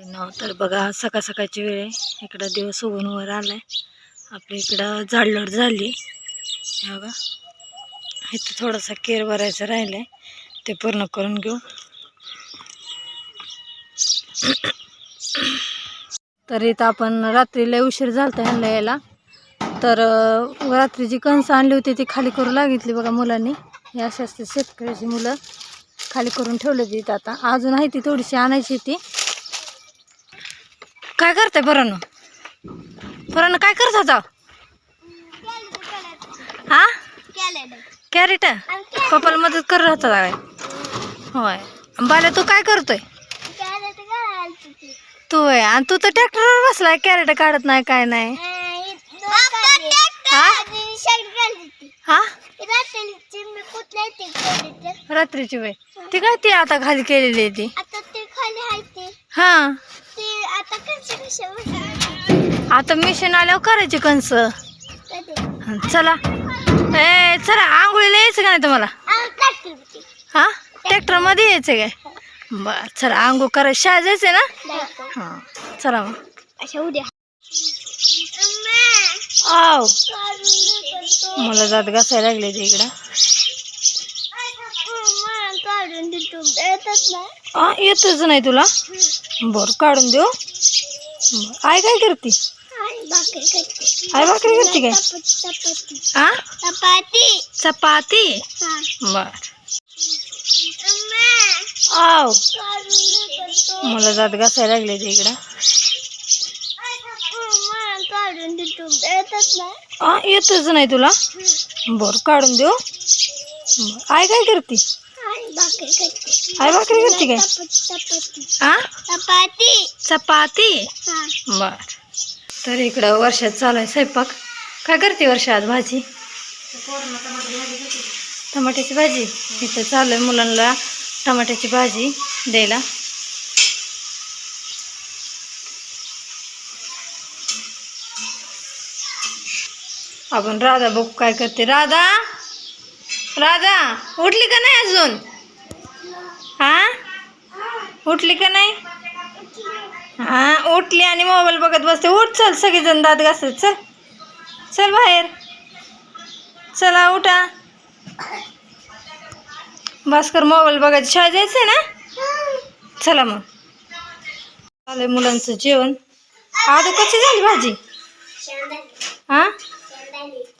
न. तर बघा सकाळ सकाळची वेळ आहे. इकडं दिवस उगून वर आलाय. आपल्या इकडं झाडलड झाली. बघा. इथं थोडासा केर भरायचं राहिलंय. ते पूर्ण करून घेऊ. तर इथं आपण रात्रीला उशीर झालता ह्यांना यायला. तर रात्री रात्रीची कणसं आणली होती ती खाली करू लागितली बघा मुलांनी. हे अशी असते शेतकऱ्याची मुलं. खाली करून ठेवली होती इथं आता. अजून आहे ती थोडीशी आणायची ती. काय करताय बरं बरं काय करत होता? हा? कॅरेट? पप्पाला मदत करत होता काय? होय. बाल्या तू काय करतोय? तू आहे आणि तू तर ट्रॅक्टरवर बसलाय कॅरेट काढत नाही काय नाही. हा? हा? रात्रीची वेळ. ती काय ती आता खाली केलेली आहे ती. हा. आता मिशन आल्यावर करायची कंस. चला. ए चला आंघोळीला यायचं का नाही तुम्हाला? हा? ट्रॅक्टरमध्ये यायचं काय? बर चला आंघोळ करायचं शाळा जायचंय ना? हा चला मग. अशा उद्या आव. मला जात घासायला लागले ते इकडं. येतच नाही तुला? बर काढून देऊ. आई काय करते? भाकरी करते आई भाकरी करते काय? हा आ? चपाती? चपाती बर. आव. मला जात घासायला लागले ते इकडं. येतच नाही तुला? बर काढून देऊ. बर. आई काय करते? आई भाकरी करते काय? आ? चपाती. चपाती? हा. बर. तर इकडं वर्षात चालू आहे स्वयंपाक. काय करते वर्षा आज भाजी? टमाट्याची भाजी. इथं चालू आहे मुलांना टमाट्याची भाजी द्यायला. आपण राधा बघू काय करते? राधा? राधा उठली का नाही अजून? हा? उठली का नाही? हा उठली आणि मोबाईल बघत बसते. उठ चल सगळेजण दात घासत. चल. चल बाहेर. चला उठा. भास्कर मोबाईल बघायची शाळेत जायचंय ना? चला मग. चालू मुलांचं जेवण. आता कशी झाली भाजी? हा?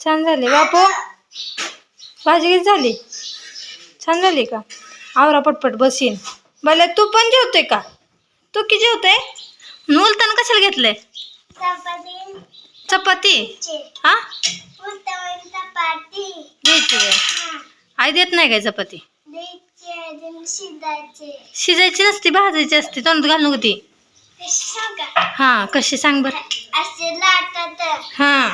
छान झाली. बापू? भाजी किती झाली? छान झाली का? आवरा पटपट बसीन. भले तू पण जेवतोय का? तू की जेवतोय? मुलताना कशाला घेतलंय? चपाती. चपाती? हा? चपाती. द्यायची काय आई देत नाही काय चपाती? शिजायचे. शिजायची नसती भाजायची असते. तोंडात घालू नको ती. हा कशी सांग बर. हा.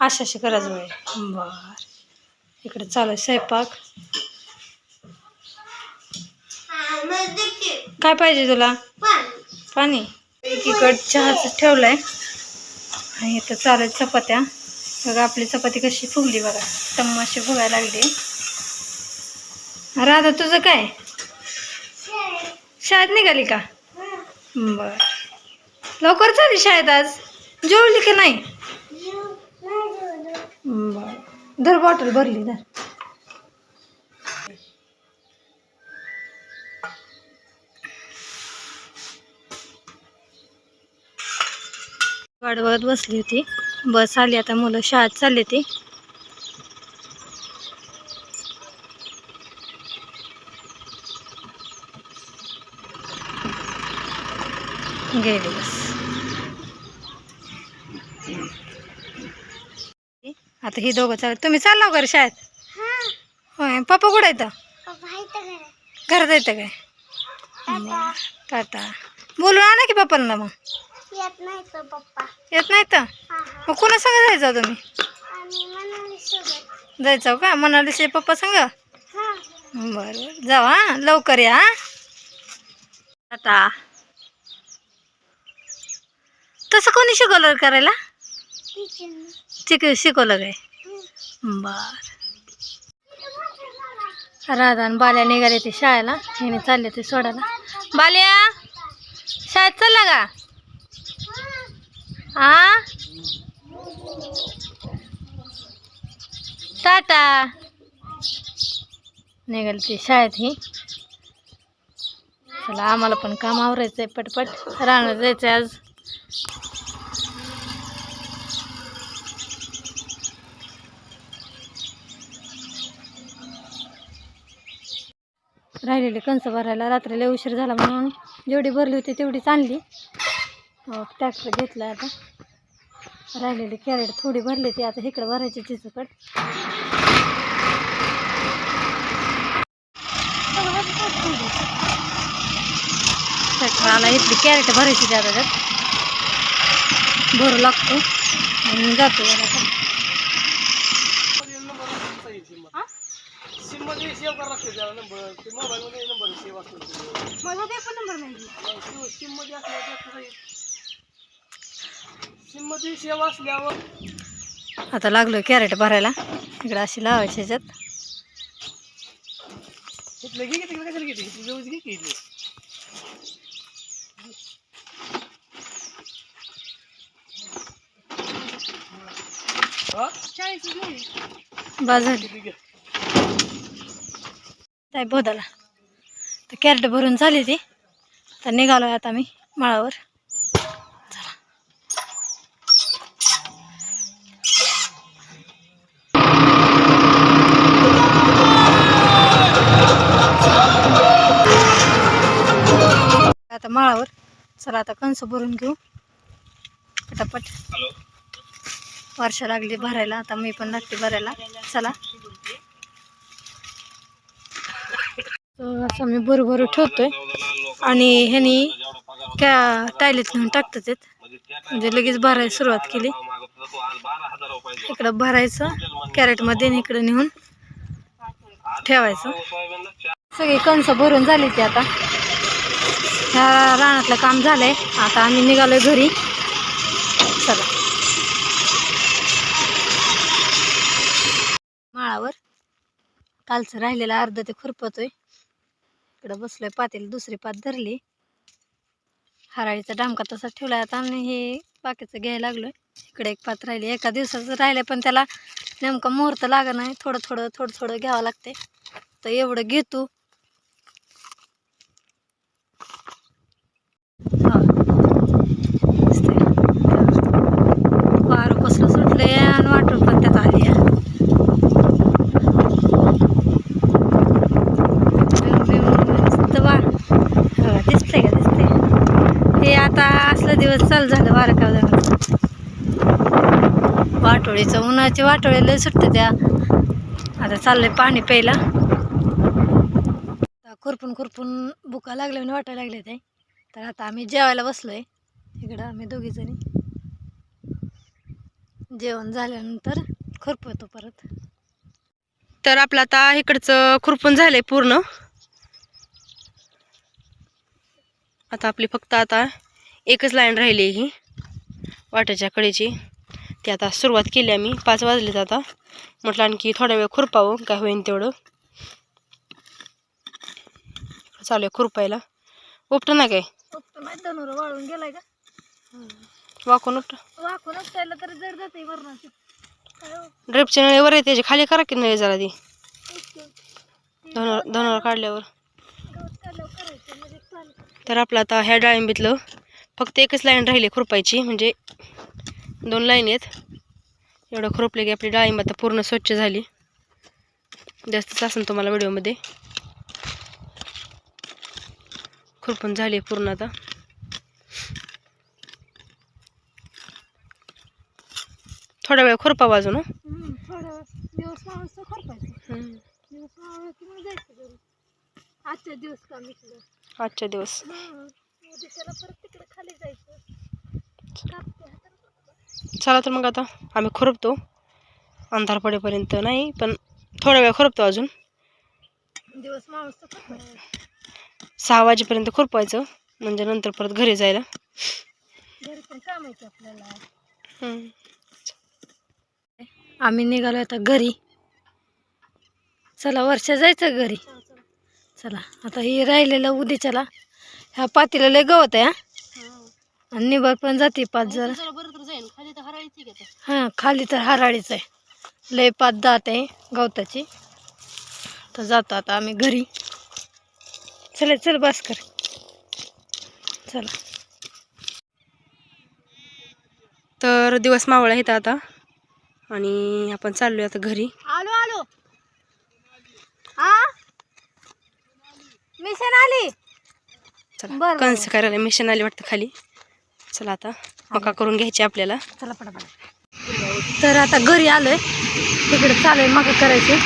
अशा. अशी करायचं बर. इकडे चालू आहे स्वयंपाक. काय पाहिजे तुला? पाणी. एकीकडे चहाच ठेवलाय. आणि इथं चालू चपात्या. बघा आपली चपाती कशी फुगली बघा. तमाशी फुगायला लागली. राधा तुझं काय? शाळेत निघाली का? बर. लवकर चालली शाळेत आज? जेवली का नाही? बर. धर बॉटल भरली धर वाढवत बसली होती. बस आली आता मुलं शाळेत चालली ती. गेली बस. आता ही दोघं चाल तुम्ही चालला वगैरे शाळेत. होय पप्पा कुठं येतं घरात. येतं काय टाटा. बोलून आणा की पप्पांना मग. येत नाही तो पप्पा. येत नाही तर हा हा. मग कुणा संग जायचं तुम्ही? मनाली सोबत. जायचं का? म्हणाले पप्पा संग? हा. बरं बरं. जाऊ हा. लवकर या हा. आता तसं कोणी शिकवलं करायला? शिक शिकवलं काय? बर. राधा आणि बाल्या निघाले ते शाळेला. हिने चालले ते सोडायला. बाल्या शाळेत चालला का? आ? टाटा. निघाली ती शाळेत ही. चला आम्हाला पण काम आवरायचंय पटपट. राहणार जायचं आज. राहिलेली कणसं भरायला रात्रीला उशीर झाला म्हणून जेवढी भरली होती तेवढीच आणली. ट्रॅक्टर घेतला आता. राहिलेली कॅरेट थोडी भरली ती आता इकडे भरायची चिचकट. मला इथली कॅरेट भरायची त्या आता भरू लागतो. आणि जातो बघा आता. हा? सिममध्ये सेव्ह करावं लागते त्याला नंबर ते मोबाईल मध्ये नंबर सेव्ह असतो मला ते पण नंबर माहिती सिममध्ये असल्यावर सिममध्ये सेव्ह असल्यावर आता लागलो कॅरेट भरायला. इकडे अशी लावायची ह्याच्यात इथलं घे की तिकडे कशाला घेते इथली जवळ घे की इथली. हा? बाज झाली किती घे? काय बोधाला. तर कॅरेट भरून झाली ती. तर निघालो आता मी माळावर. आता माळावर. चला आता कंस भरून घेऊ. पटापट. वर्षा लागली भरायला. आता मी पण लागते भरायला. चला तर असं मी बरोबर ठेवतोय. आणि ह्यानी त्या टायलीत नेऊन टाकतात येत म्हणजे लगेच भरायला सुरुवात केली. इकडं भरायचं कॅरेटमध्ये आणि इकडं नेऊन ठेवायचं. सगळी कणस भरून झाली ती आता. ह्या रानातलं काम झालंय. आता आम्ही निघालोय घरी. चला. माळावर. कालचं राहिलेलं अर्ध ते खुरपतोय. इकडं बसलोय पातेली दुसरी पात धरली. हराळीचा डामका तसा ठेवलाय आता आणि हे बाकीचं घ्यायला लागलोय. इकडे एक पात राहिली. एका दिवसाचं राहिलं पण त्याला नेमका मुहूर्त लागत नाही. थोडं थोडं थोडं थोडं घ्यावं लागते तर एवढं घेतो हा. दिसतंय. वारं कसलं सुटलंय आणि वाटून पण त्यात आली आहे. बिम- बिम नुसतं वा हा, दिसतंय का दिसतंय हे आता असलं दिवस चालू झालं बारा का झालं. वाटोळीचं उन्हाचे वाटोळे लय सुटते त्या. आता चाललंय पाणी प्यायला. आता खुरपून खुरपून भुका लागल्याने वाटायला लागले ते तर आता आम्ही जेवायला बसलोय. इकडं आम्ही दोघी जणी. जेवण झाल्यानंतर खुरपवतो परत. तर आपलं आता इकडचं खुरपून झालंय पूर्ण. आता आपली फक्त आता एकच लाईन राहिली ही. वाटाच्या कडेची. ती आता सुरुवात केली आम्ही. पाच वाजलेत आता. म्हटलं आणखी थोडा वेळ खुरपावं. काय होईन तेवढं. चालू आहे खुरपायला. उपटं ना काय? वाळून गेलाय का? वाकून उपट. वाकूनच त्याला तर जर जाते वरनं ड्रिपच्या नळीवर आहे त्याची. खाली करा की नळी जरा ती. धनुर काढल्यावर. तर आपलं आता ह्या डाळिंबीतलं फक्त एकच लाईन राहिली खुरपायची म्हणजे दोन लाईन आहेत. एवढं खुरपले की आपली डाळिंब आता पूर्ण स्वच्छ झाली. जास्तच असेल तुम्हाला व्हिडिओमध्ये. खुरपून झाली पूर्ण आता. थोडा वेळ खुरपा घरी? आजच्या दिवस काम इकडं आजच्या दिवस उद्याच्याला परत तिकडे खाली जायचं. कापते हातानं. चला तर मग आता आम्ही खुरपतो. अंधार पडेपर्यंत नाही पण थोडा वेळ खुरपतो अजून. दिवस माणूस सहा वाजेपर्यंत खुरपायचं म्हणजे नंतर परत घरी जायला. घरी पण काम आहे की आपल्याला? हम्म. आम्ही निघालो आता घरी. चला वर्षा जायचं घरी. चला आता हे राहिलेलं उद्याच्याला. ह्या पातीला लय गवत आहे हा. आणि निबर पण जाते पाच जरा जाईल खाली तर हरायची हां खाली तर हराळीच आहे. लय पाच दात आहे गवताची. तर जातो आता आम्ही घरी. चला चल बस कर चला. तर दिवस मावळा आहेत आता. आणि आपण चाललोय आता घरी. आलो आलो. हा मिशन आली. चला. कंस करायला मिशन आली वाटतं खाली. चला आता मका करून घ्यायची आपल्याला. चला पटापट. तर आता घरी आलोय. तिकडे चालू आहे मका करायची.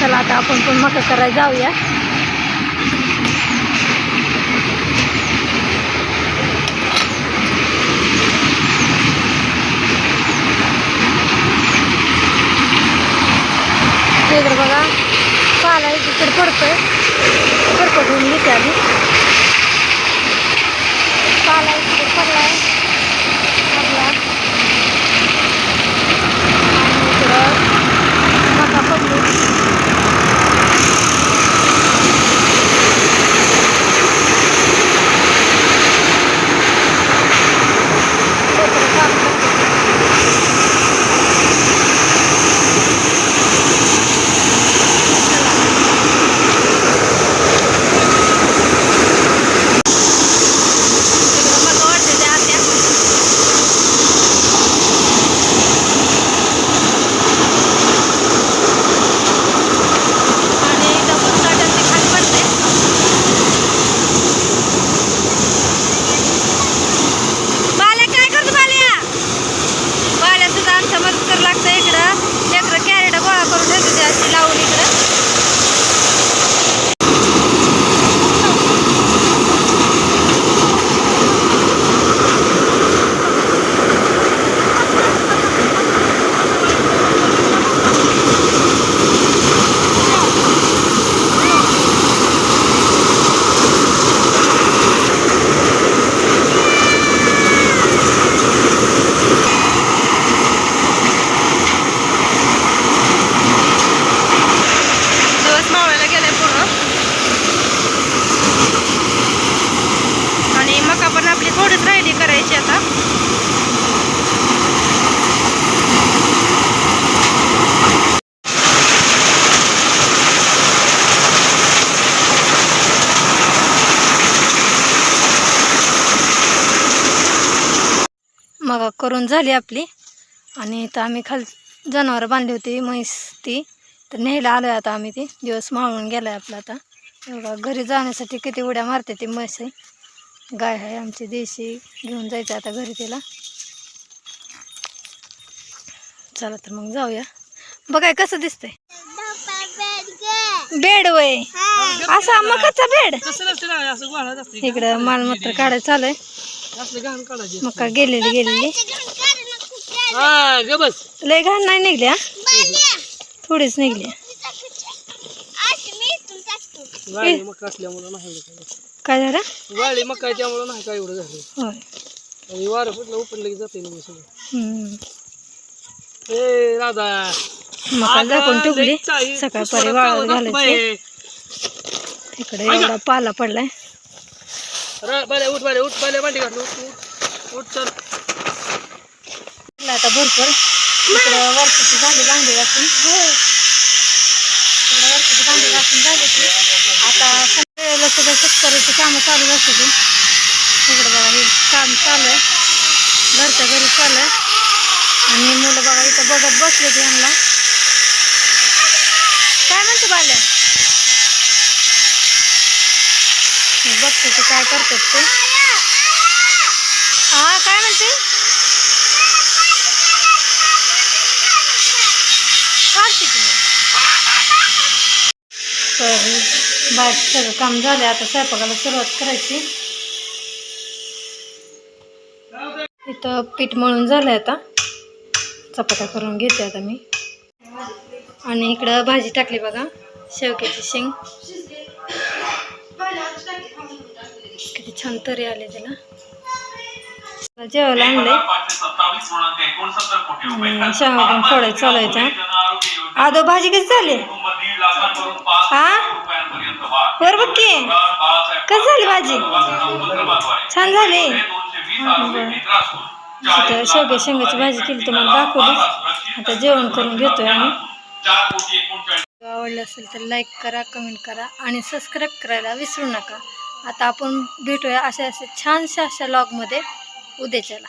चला आता आपण पण मका करायला जाऊया. तिकडे बघा पाला इकडे पडतोय. होऊन घेते आली मग करून झाली आपली. आणि इथं आम्ही खाल जनावरं बांधली होती म्हैस ती. तर न्यायला आलो आहे आता आम्ही ती. दिवस मावळून गेला आहे आपला आता. एवढा घरी जाण्यासाठी किती उड्या मारते ती म्हैस आहे. गाय आहे आमची देशी घेऊन जायचं आता घरी तिला. चला तर मग जाऊया. बघाय कसं दिसतंय. बेड वय. असा मकाचा बेड. इकडं मालमत्र काढायचं चालू असले काढायचे मका गेलेली हा लय घाण नाही निघली हा थोडीच निघली गाडी मका असल्यामुळं नाही एवढं काय. काय झालं? गाडी मका आहे त्यामुळं नाही काय एवढं झालं. आणि वारं फुटलं उपडलं की जाते ना मग सगळं. हम्म. ए राधा. मका झाकून ठेवली. लई चाळी- सकाळपारी पुसवरा वाळत घालायची. इकडे एवढा पाला पडलाय. रा- बाले, उठ बाले, उठ बाले, मांडी घातलं, उठ, उठ, उठ, चल. पडला आता भरपूर. इकडं वरची झाली भांडी घासून. इकडं वरची भांडी घासून झाली की आता वेळेला सगळं शेतकऱ्याची कामं चालू असते इकडे बघा हे काम चालू आहे. घरच्या घरी चालू आहे. आणि मुलं बघा इथं बघत बसले ते यांना काय म्हणते बाल्या बघते काय करतात ते. हा काय म्हणते? तर बाहेर सगळं काम झालं आता स्वयंपाकाला सुरुवात करायची. इथं पीठ मळून झालंय आता. चपात्या करून घेते आता मी. आणि इकडं भाजी टाकली बघा शेवक्याची शेंग. छान तरी आले त्याला जेवायला आणलंय. आणि पण फोडायचं चालायचा आदो भाजी कशी झाली? हा? वर बघ की. कसं झाली भाजी? छान झाली. तिथं शेवग्या शेंगाची भाजी केली तुम्हाला दाखवली आता जेवण करून घेतोय आम्ही. आवडलं असेल तर लाईक करा कमेंट करा आणि सबस्क्राईब करायला विसरू नका. आता आपण भेटूया अशा अशा छानशा अशा लॉगमध्ये उद्याच्याला.